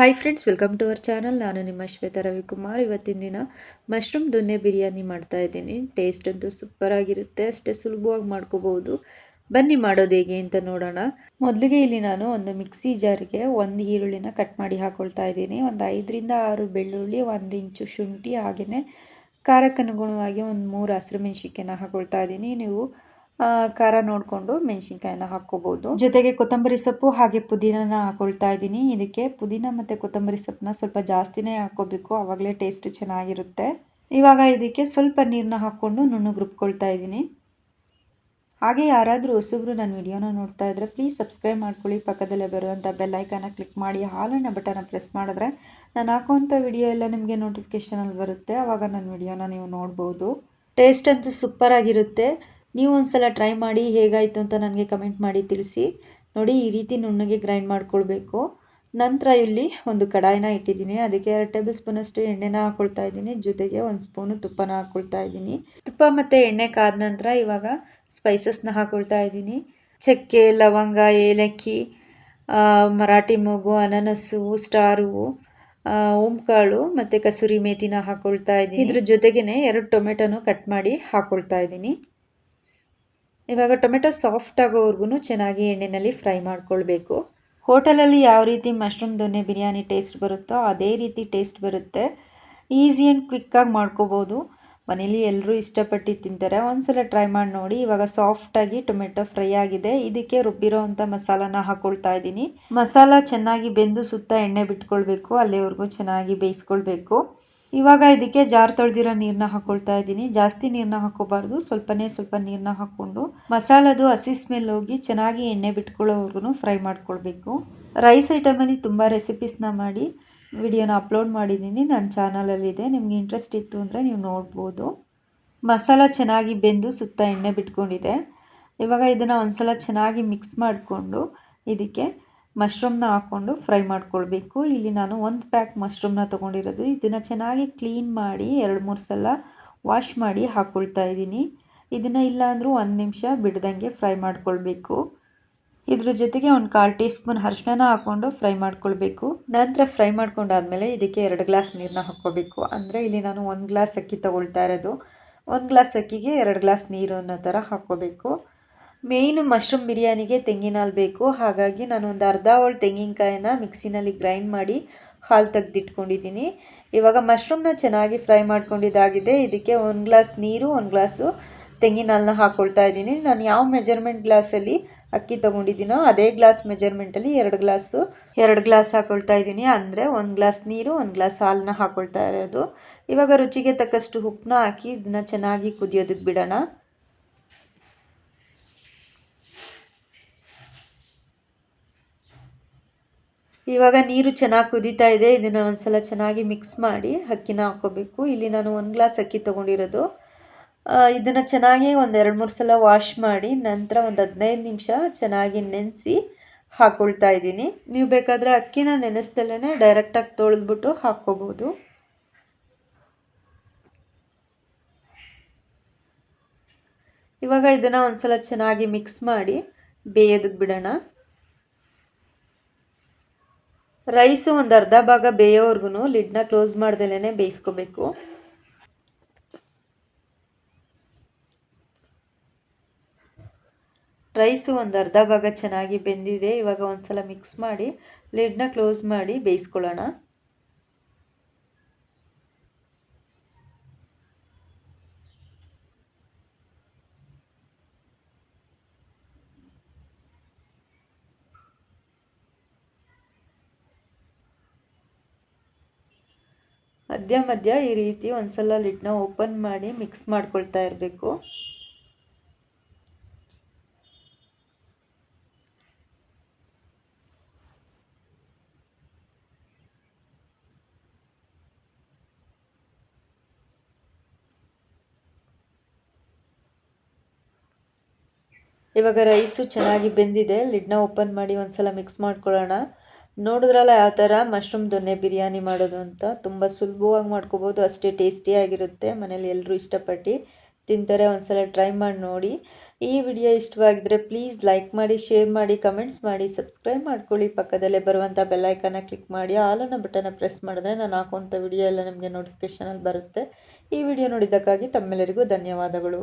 Hi friends welcome to our channel ನಾನು ನಿಮ್ಮ ಶ್ವೇತಾ ರವಿಕುಮಾರ್. ಇವತ್ತಿನ ದಿನ ಮಶ್ರೂಮ್ ದೊನ್ನೆ ಬಿರಿಯಾನಿ ಮಾಡ್ತಾ ಇದ್ದೀನಿ. ಟೇಸ್ಟ್ ಅಂತೂ ಸೂಪರ್ ಆಗಿರುತ್ತೆ. ಅಷ್ಟೇ ಸುಲಭವಾಗಿ ಮಾಡ್ಕೋಬಹುದು. ಬನ್ನಿ ಮಾಡೋದು ಹೇಗೆ ಅಂತ ನೋಡೋಣ. ಮೊದಲಿಗೆ ಇಲ್ಲಿ ನಾನು ಒಂದು ಮಿಕ್ಸಿ ಜಾರಿಗೆ ಒಂದು ಈರುಳ್ಳಿನ ಕಟ್ ಮಾಡಿ ಹಾಕೊಳ್ತಾ ಇದ್ದೀನಿ. ಒಂದು ಐದರಿಂದ ಆರು ಬೆಳ್ಳುಳ್ಳಿ, ಒಂದು ಇಂಚು ಶುಂಠಿ, ಹಾಗೆಯೇ ಖಾರಕ್ಕನುಗುಣವಾಗಿ ಒಂದು ಮೂರು ಹಸಿರು ಮೆಣಸಿಕೆನ ಹಾಕೊಳ್ತಾ ಇದ್ದೀನಿ. ನೀವು ಖಾರ ನೋಡಿಕೊಂಡು ಮೆಣಸಿನ್ಕಾಯಿನ ಹಾಕ್ಕೋಬೋದು. ಜೊತೆಗೆ ಕೊತ್ತಂಬರಿ ಸೊಪ್ಪು ಹಾಗೆ ಪುದೀನನ ಹಾಕೊಳ್ತಾ ಇದ್ದೀನಿ. ಇದಕ್ಕೆ ಪುದೀನ ಮತ್ತು ಕೊತ್ತಂಬರಿ ಸೊಪ್ಪನ್ನ ಸ್ವಲ್ಪ ಜಾಸ್ತಿನೇ ಹಾಕ್ಕೋಬೇಕು. ಆವಾಗಲೇ ಟೇಸ್ಟ್ ಚೆನ್ನಾಗಿರುತ್ತೆ. ಇವಾಗ ಇದಕ್ಕೆ ಸ್ವಲ್ಪ ನೀರನ್ನ ಹಾಕ್ಕೊಂಡು ನುಣ್ಣಗೆ ರುಬ್ಕೊಳ್ತಾ ಇದ್ದೀನಿ. ಹಾಗೆ ಯಾರಾದರೂ ಹೊಸಬ್ರು ನನ್ನ ವಿಡಿಯೋನ ನೋಡ್ತಾ ಇದ್ದರೆ ಪ್ಲೀಸ್ ಸಬ್ಸ್ಕ್ರೈಬ್ ಮಾಡ್ಕೊಳ್ಳಿ. ಪಕ್ಕದಲ್ಲೇ ಬರುವಂಥ ಬೆಲ್ಲೈಕನ್ನ ಕ್ಲಿಕ್ ಮಾಡಿ, ಹಾಲನ್ನು ಬಟನ್ನ ಪ್ರೆಸ್ ಮಾಡಿದ್ರೆ ನಾನು ಹಾಕುವಂಥ ವಿಡಿಯೋ ಎಲ್ಲ ನಿಮಗೆ ನೋಟಿಫಿಕೇಷನಲ್ಲಿ ಬರುತ್ತೆ. ಆವಾಗ ನನ್ನ ವಿಡಿಯೋನ ನೀವು ನೋಡ್ಬೋದು. ಟೇಸ್ಟ್ ಅಂತೂ ಸೂಪರಾಗಿರುತ್ತೆ ನೀವು ಒಂದು ಸಲ ಟ್ರೈ ಮಾಡಿ ಹೇಗಾಯಿತು ಅಂತ ನನಗೆ ಕಮೆಂಟ್ ಮಾಡಿ ತಿಳಿಸಿ. ನೋಡಿ, ಈ ರೀತಿ ನುಣ್ಣಗೆ ಗ್ರೈಂಡ್ ಮಾಡ್ಕೊಳ್ಬೇಕು. ನಂತರ ಇಲ್ಲಿ ಒಂದು ಕಡಾಯಿನ ಇಟ್ಟಿದ್ದೀನಿ. ಅದಕ್ಕೆ ಎರಡು ಟೇಬಲ್ ಸ್ಪೂನಷ್ಟು ಎಣ್ಣೆನ ಹಾಕ್ಕೊಳ್ತಾ ಇದ್ದೀನಿ. ಜೊತೆಗೆ ಒಂದು ಸ್ಪೂನು ತುಪ್ಪನ ಹಾಕ್ಕೊಳ್ತಾ ಇದ್ದೀನಿ. ತುಪ್ಪ ಮತ್ತು ಎಣ್ಣೆ ಕಾದ ನಂತರ ಇವಾಗ ಸ್ಪೈಸಸ್ನ ಹಾಕ್ಕೊಳ್ತಾ ಇದ್ದೀನಿ. ಚಕ್ಕೆ, ಲವಂಗ, ಏಲಕ್ಕಿ ಮರಾಠಿ ಮೂಗು, ಅನನಸ್ಸು, ಸ್ಟಾರ್ ಓಂಕಾಳು ಮತ್ತು ಕಸೂರಿ ಮೇಥಿನ ಹಾಕ್ಕೊಳ್ತಾ ಇದ್ದೀನಿ. ಇದ್ರ ಜೊತೆಗೇ ಎರಡು ಟೊಮೆಟೊನು ಕಟ್ ಮಾಡಿ ಹಾಕ್ಕೊಳ್ತಾ ಇದ್ದೀನಿ. ಇವಾಗ ಟೊಮೆಟೊ ಸಾಫ್ಟ್ ಆಗೋವರೆಗೂ ಚೆನ್ನಾಗಿ ಎಣ್ಣೆಯಲ್ಲಿ ಫ್ರೈ ಮಾಡ್ಕೊಳ್ಬೇಕು. ಹೋಟೆಲಲ್ಲಿ ಯಾವ ರೀತಿ ಮಶ್ರೂಮ್ ದೊನ್ನೆ ಬಿರಿಯಾನಿ ಟೇಸ್ಟ್ ಬರುತ್ತೋ ಅದೇ ರೀತಿ ಟೇಸ್ಟ್ ಬರುತ್ತೆ. ಈಸಿ ಆ್ಯಂಡ್ ಕ್ವಿಕ್ಕಾಗಿ ಮಾಡ್ಕೋಬೋದು. ಮನೇಲಿ ಎಲ್ಲರೂ ಇಷ್ಟಪಟ್ಟು ತಿಂತಾರೆ. ಒಂದ್ಸಲ ಟ್ರೈ ಮಾಡಿ ನೋಡಿ. ಇವಾಗ ಸಾಫ್ಟಾಗಿ ಟೊಮೆಟೊ ಫ್ರೈ ಆಗಿದೆ. ಇದಕ್ಕೆ ರುಬ್ಬಿರೋ ಮಸಾಲಾನ ಹಾಕ್ಕೊಳ್ತಾ ಇದ್ದೀನಿ. ಮಸಾಲ ಚೆನ್ನಾಗಿ ಬೆಂದು ಸುತ್ತ ಎಣ್ಣೆ ಬಿಟ್ಕೊಳ್ಬೇಕು. ಅಲ್ಲಿವರೆಗೂ ಚೆನ್ನಾಗಿ ಬೇಯಿಸ್ಕೊಳ್ಬೇಕು. ಇವಾಗ ಇದಕ್ಕೆ ಜಾರ್ ತೊಳೆದಿರೋ ನೀರನ್ನ ಹಾಕ್ಕೊಳ್ತಾ ಇದ್ದೀನಿ. ಜಾಸ್ತಿ ನೀರನ್ನ ಹಾಕೋಬಾರ್ದು. ಸ್ವಲ್ಪನೇ ಸ್ವಲ್ಪ ನೀರನ್ನ ಹಾಕ್ಕೊಂಡು ಮಸಾಲದು ಹಸಿ ಸ್ಮೆಲ್ ಹೋಗಿ ಚೆನ್ನಾಗಿ ಎಣ್ಣೆ ಬಿಟ್ಕೊಳ್ಳೋವರೆಗೂ ಫ್ರೈ ಮಾಡ್ಕೊಳ್ಬೇಕು. ರೈಸ್ ಐಟಮಲ್ಲಿ ತುಂಬ ರೆಸಿಪೀಸ್ನ ಮಾಡಿ ವಿಡಿಯೋನ ಅಪ್ಲೋಡ್ ಮಾಡಿದ್ದೀನಿ. ನನ್ನ ಚಾನಲಲ್ಲಿದೆ. ನಿಮ್ಗೆ ಇಂಟ್ರೆಸ್ಟ್ ಇತ್ತು ಅಂದರೆ ನೀವು ನೋಡ್ಬೋದು. ಮಸಾಲ ಚೆನ್ನಾಗಿ ಬೆಂದು ಸುತ್ತ ಎಣ್ಣೆ ಬಿಟ್ಕೊಂಡಿದೆ. ಇವಾಗ ಇದನ್ನು ಒಂದ್ಸಲ ಚೆನ್ನಾಗಿ ಮಿಕ್ಸ್ ಮಾಡಿಕೊಂಡು ಇದಕ್ಕೆ ಮಶ್ರೂಮ್ನ ಹಾಕ್ಕೊಂಡು ಫ್ರೈ ಮಾಡ್ಕೊಳ್ಬೇಕು. ಇಲ್ಲಿ ನಾನು ಒಂದು ಪ್ಯಾಕ್ ಮಶ್ರೂಮ್ನ ತೊಗೊಂಡಿರೋದು. ಇದನ್ನು ಚೆನ್ನಾಗಿ ಕ್ಲೀನ್ ಮಾಡಿ ಎರಡು ಮೂರು ಸಲ ವಾಶ್ ಮಾಡಿ ಹಾಕ್ಕೊಳ್ತಾ ಇದ್ದೀನಿ. ಇದನ್ನು ಇಲ್ಲಾಂದರೂ ಒಂದು ನಿಮಿಷ ಬಿಡ್ದಂಗೆ ಫ್ರೈ ಮಾಡ್ಕೊಳ್ಬೇಕು. ಇದ್ರ ಜೊತೆಗೆ ಒಂದು ಕಾಲು ಟೀ ಸ್ಪೂನ್ ಹಾಕೊಂಡು ಹಾಕ್ಕೊಂಡು ಫ್ರೈ ಮಾಡ್ಕೊಳ್ಬೇಕು. ನಂತರ ಫ್ರೈ ಮಾಡ್ಕೊಂಡಾದ್ಮೇಲೆ ಇದಕ್ಕೆ ಎರಡು ಗ್ಲಾಸ್ ನೀರನ್ನ ಹಾಕ್ಕೋಬೇಕು. ಅಂದರೆ ಇಲ್ಲಿ ನಾನು ಒಂದು ಗ್ಲಾಸ್ ಅಕ್ಕಿ ತಗೊಳ್ತಾ ಇರೋದು. ಒಂದು ಗ್ಲಾಸ್ ಅಕ್ಕಿಗೆ ಎರಡು ಗ್ಲಾಸ್ ನೀರು ಅನ್ನೋ ಥರ ಹಾಕ್ಕೋಬೇಕು. ಮೇಯ್ನು ಮಶ್ರೂಮ್ ಬಿರಿಯಾನಿಗೆ ತೆಂಗಿನ ಬೇಕು. ಹಾಗಾಗಿ ನಾನು ಒಂದು ಅರ್ಧ ಹೋಳು ತೆಂಗಿನಕಾಯಿನ ಮಿಕ್ಸಿನಲ್ಲಿ ಗ್ರೈಂಡ್ ಮಾಡಿ ಹಾಲು ತೆಗೆದಿಟ್ಕೊಂಡಿದ್ದೀನಿ. ಇವಾಗ ಮಶ್ರೂಮ್ನ ಚೆನ್ನಾಗಿ ಫ್ರೈ ಮಾಡ್ಕೊಂಡಿದ್ದಾಗಿದೆ. ಇದಕ್ಕೆ ಒಂದು ಗ್ಲಾಸ್ ನೀರು, ಒಂದು ಗ್ಲಾಸು ತೆಂಗಿನ ಹಾಲನ್ನ ಹಾಕ್ಕೊಳ್ತಾ ಇದ್ದೀನಿ. ನಾನು ಯಾವ ಮೆಜರ್ಮೆಂಟ್ ಗ್ಲಾಸಲ್ಲಿ ಅಕ್ಕಿ ತೊಗೊಂಡಿದ್ದೀನೋ ಅದೇ ಗ್ಲಾಸ್ ಮೆಜರ್ಮೆಂಟಲ್ಲಿ ಎರಡು ಗ್ಲಾಸು ಎರಡು ಗ್ಲಾಸ್ ಹಾಕ್ಕೊಳ್ತಾ ಇದ್ದೀನಿ. ಅಂದರೆ ಒಂದು ಗ್ಲಾಸ್ ನೀರು, ಒಂದು ಗ್ಲಾಸ್ ಹಾಲನ್ನ ಹಾಕ್ಕೊಳ್ತಾ ಇರೋದು. ಇವಾಗ ರುಚಿಗೆ ತಕ್ಕಷ್ಟು ಉಪ್ಪನ್ನ ಹಾಕಿ ಇದನ್ನ ಚೆನ್ನಾಗಿ ಕುದಿಯೋದಕ್ಕೆ ಬಿಡೋಣ. ಇವಾಗ ನೀರು ಚೆನ್ನಾಗಿ ಕುದೀತಾ ಇದೆ. ಇದನ್ನು ಒಂದ್ಸಲ ಚೆನ್ನಾಗಿ ಮಿಕ್ಸ್ ಮಾಡಿ ಅಕ್ಕಿನ ಹಾಕ್ಕೋಬೇಕು. ಇಲ್ಲಿ ನಾನು ಒಂದು ಗ್ಲಾಸ್ ಅಕ್ಕಿ ತೊಗೊಂಡಿರೋದು. ಇದನ್ನು ಚೆನ್ನಾಗಿ ಒಂದು ಎರಡು ಮೂರು ಸಲ ವಾಶ್ ಮಾಡಿ ನಂತರ ಒಂದು ಹದಿನೈದು ನಿಮಿಷ ಚೆನ್ನಾಗಿ ನೆನೆಸಿ ಹಾಕ್ಕೊಳ್ತಾ ಇದ್ದೀನಿ. ನೀವು ಬೇಕಾದರೆ ಅಕ್ಕಿನ ನೆನೆಸ್ದಲ್ಲೇ ಡೈರೆಕ್ಟಾಗಿ ತೊಳೆದ್ಬಿಟ್ಟು ಹಾಕ್ಕೋಬೋದು. ಇವಾಗ ಇದನ್ನು ಒಂದ್ಸಲ ಚೆನ್ನಾಗಿ ಮಿಕ್ಸ್ ಮಾಡಿ ಬೇಯೋದಕ್ಕೆ ಬಿಡೋಣ. ರೈಸು ಒಂದು ಅರ್ಧ ಭಾಗ ಬೇಯೋವರೆಗೂ ಲಿಡ್ನ ಕ್ಲೋಸ್ ಮಾಡ್ದಲೇ ಬೇಯಿಸ್ಕೋಬೇಕು. ರೈಸು ಒಂದು ಅರ್ಧ ಭಾಗ ಚೆನ್ನಾಗಿ ಬೆಂದಿದೆ. ಇವಾಗ ಒಂದ್ಸಲ ಮಿಕ್ಸ್ ಮಾಡಿ ಲಿಡ್ನ ಕ್ಲೋಸ್ ಮಾಡಿ ಬೇಯಿಸ್ಕೊಳ್ಳೋಣ. ಮಧ್ಯ ಮಧ್ಯ ಈ ರೀತಿ ಒಂದ್ಸಲ ಲಿಡ್ನ ಓಪನ್ ಮಾಡಿ ಮಿಕ್ಸ್ ಮಾಡ್ಕೊಳ್ತಾ ಇರಬೇಕು. ಇವಾಗ ರೈಸು ಚೆನ್ನಾಗಿ ಬೆಂದಿದೆ. ಲಿಡ್ನ ಓಪನ್ ಮಾಡಿ ಒಂದ್ಸಲ ಮಿಕ್ಸ್ ಮಾಡ್ಕೊಳ್ಳೋಣ. ನೋಡಿದ್ರಲ್ಲ ಯಾವ ಥರ? ಮಶ್ರೂಮ್ ದೊನ್ನೆ ಬಿರಿಯಾನಿ ಮಾಡೋದು ಅಂತ. ತುಂಬ ಸುಲಭವಾಗಿ ಮಾಡ್ಕೋಬೋದು. ಅಷ್ಟೇ ಟೇಸ್ಟಿಯಾಗಿರುತ್ತೆ ಮನೇಲಿ ಎಲ್ಲರೂ ಇಷ್ಟಪಟ್ಟು ತಿಂತಾರೆ. ಒಂದ್ಸಲ ಟ್ರೈ ಮಾಡಿ ನೋಡಿ. ಈ ವಿಡಿಯೋ ಇಷ್ಟವಾಗಿದ್ರೆ ಪ್ಲೀಸ್ ಲೈಕ್ ಮಾಡಿ, ಶೇರ್ ಮಾಡಿ, ಕಮೆಂಟ್ಸ್ ಮಾಡಿ, ಸಬ್ಸ್ಕ್ರೈಬ್ ಮಾಡ್ಕೊಳ್ಳಿ. ಪಕ್ಕದಲ್ಲೇ ಬರುವಂಥ ಬೆಲ್ಲೈಕನ್ನ ಕ್ಲಿಕ್ ಮಾಡಿ ಆಲನ್ನ ಬಟನ್ನ ಪ್ರೆಸ್ ಮಾಡಿದ್ರೆ ನಾನು ಹಾಕುವಂಥ ವಿಡಿಯೋ ಎಲ್ಲ ನಿಮಗೆ ನೋಟಿಫಿಕೇಷನಲ್ಲಿ ಬರುತ್ತೆ. ಈ ವಿಡಿಯೋ ನೋಡಿದ್ದಕ್ಕಾಗಿ ತಮ್ಮೆಲ್ಲರಿಗೂ ಧನ್ಯವಾದಗಳು.